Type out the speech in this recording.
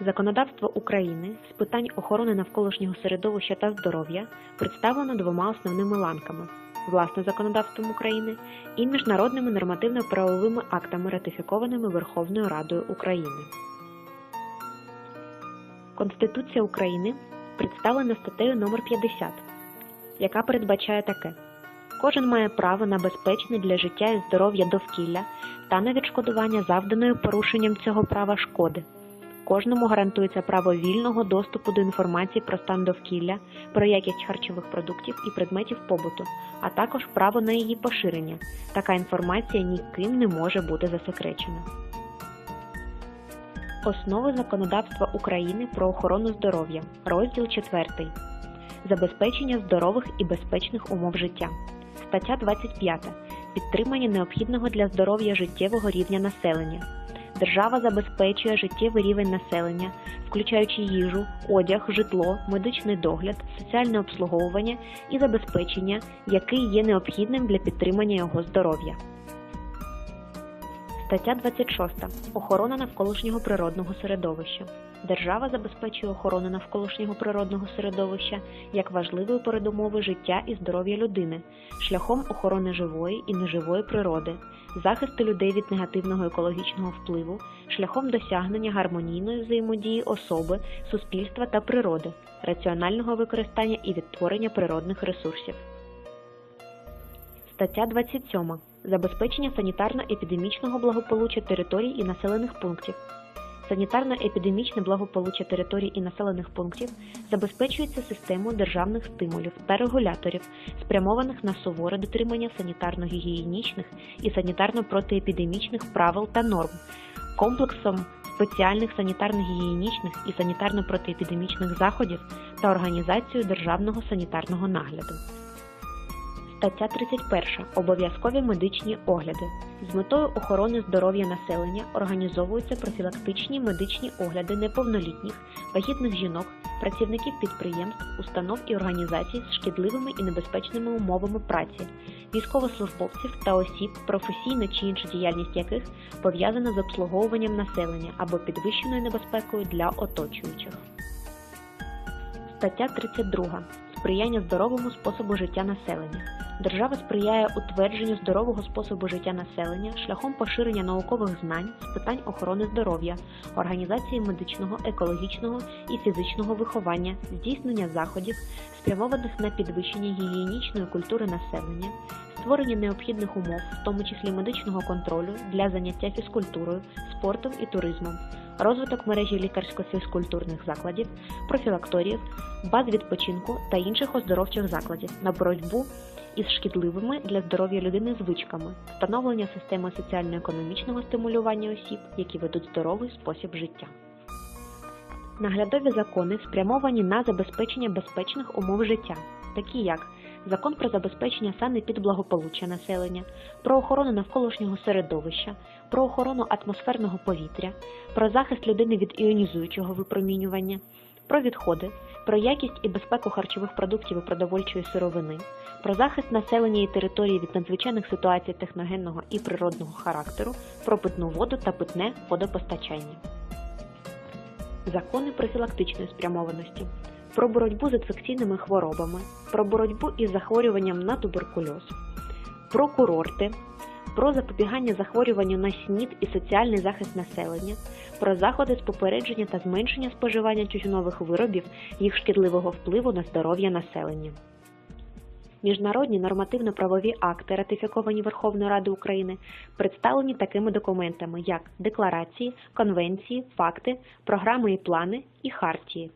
Законодавство України з питань охорони навколишнього середовища та здоров'я представлено двома основними ланками: власним законодавством України і міжнародними нормативно-правовими актами, ратифікованими Верховною Радою України. Конституція України представлена статтею номер 50, яка передбачає таке: кожен має право на безпечне для життя і здоров'я довкілля та на відшкодування завданої порушенням цього права шкоди. Кожному гарантується право вільного доступу до інформації про стан довкілля, про якість харчових продуктів і предметів побуту, а також право на її поширення. Така інформація ніким не може бути засекречена. Основи законодавства України про охорону здоров'я. Розділ 4. Забезпечення здорових і безпечних умов життя. Стаття 25. Підтримання необхідного для здоров'я життєвого рівня населення. Держава забезпечує життєвий рівень населення, включаючи їжу, одяг, житло, медичний догляд, соціальне обслуговування і забезпечення, який є необхідним для підтримання його здоров'я. Стаття 26. Охорона навколишнього природного середовища. Держава забезпечує охорону навколишнього природного середовища як важливої передумови життя і здоров'я людини шляхом охорони живої і неживої природи, захисту людей від негативного екологічного впливу, шляхом досягнення гармонійної взаємодії особи, суспільства та природи, раціонального використання і відтворення природних ресурсів. Стаття 27. Забезпечення санітарно-епідемічного благополуччя територій і населених пунктів. Санітарно-епідемічне благополуччя територій і населених пунктів забезпечується системою державних стимулів та регуляторів, спрямованих на суворе дотримання санітарно-гігієнічних і санітарно-протиепідемічних правил та норм, комплексом спеціальних санітарно-гігієнічних і санітарно-протиепідемічних заходів та організацією державного санітарного нагляду. Стаття 31. Обов'язкові медичні огляди. З метою охорони здоров'я населення організовуються профілактичні медичні огляди неповнолітніх, вагітних жінок, працівників підприємств, установ і організацій з шкідливими і небезпечними умовами праці, військовослужбовців та осіб, професійна чи інша діяльність яких пов'язана з обслуговуванням населення або підвищеною небезпекою для оточуючих. Стаття 32. Сприяння здоровому способу життя населення. Держава сприяє утвердженню здорового способу життя населення шляхом поширення наукових знань з питань охорони здоров'я, організації медичного, екологічного і фізичного виховання, здійснення заходів, спрямованих на підвищення гігієнічної культури населення, створення необхідних умов, в тому числі медичного контролю для заняття фізкультурою, спортом і туризмом, розвиток мережі лікарсько-фізкультурних закладів, профілакторіїв, баз відпочинку та інших оздоровчих закладів на боротьбу із шкідливими для здоров'я людини звичками, встановлення системи соціально-економічного стимулювання осіб, які ведуть здоровий спосіб життя. Наглядові закони спрямовані на забезпечення безпечних умов життя, такі як Закон про забезпечення санепідблагополуччя населення, про охорону навколишнього середовища, про охорону атмосферного повітря, про захист людини від іонізуючого випромінювання, про відходи, про якість і безпеку харчових продуктів і продовольчої сировини, про захист населення і території від надзвичайних ситуацій техногенного і природного характеру, про питну воду та питне водопостачання. Закони профілактичної спрямованості, про боротьбу з інфекційними хворобами, про боротьбу із захворюванням на туберкульоз, про курорти, про запобігання захворюванню на СНІД і соціальний захист населення, про заходи з попередження та зменшення споживання тютюнових виробів, їх шкідливого впливу на здоров'я населення. Міжнародні нормативно-правові акти, ратифіковані Верховною Радою України, представлені такими документами, як декларації, конвенції, факти, програми і плани і хартії.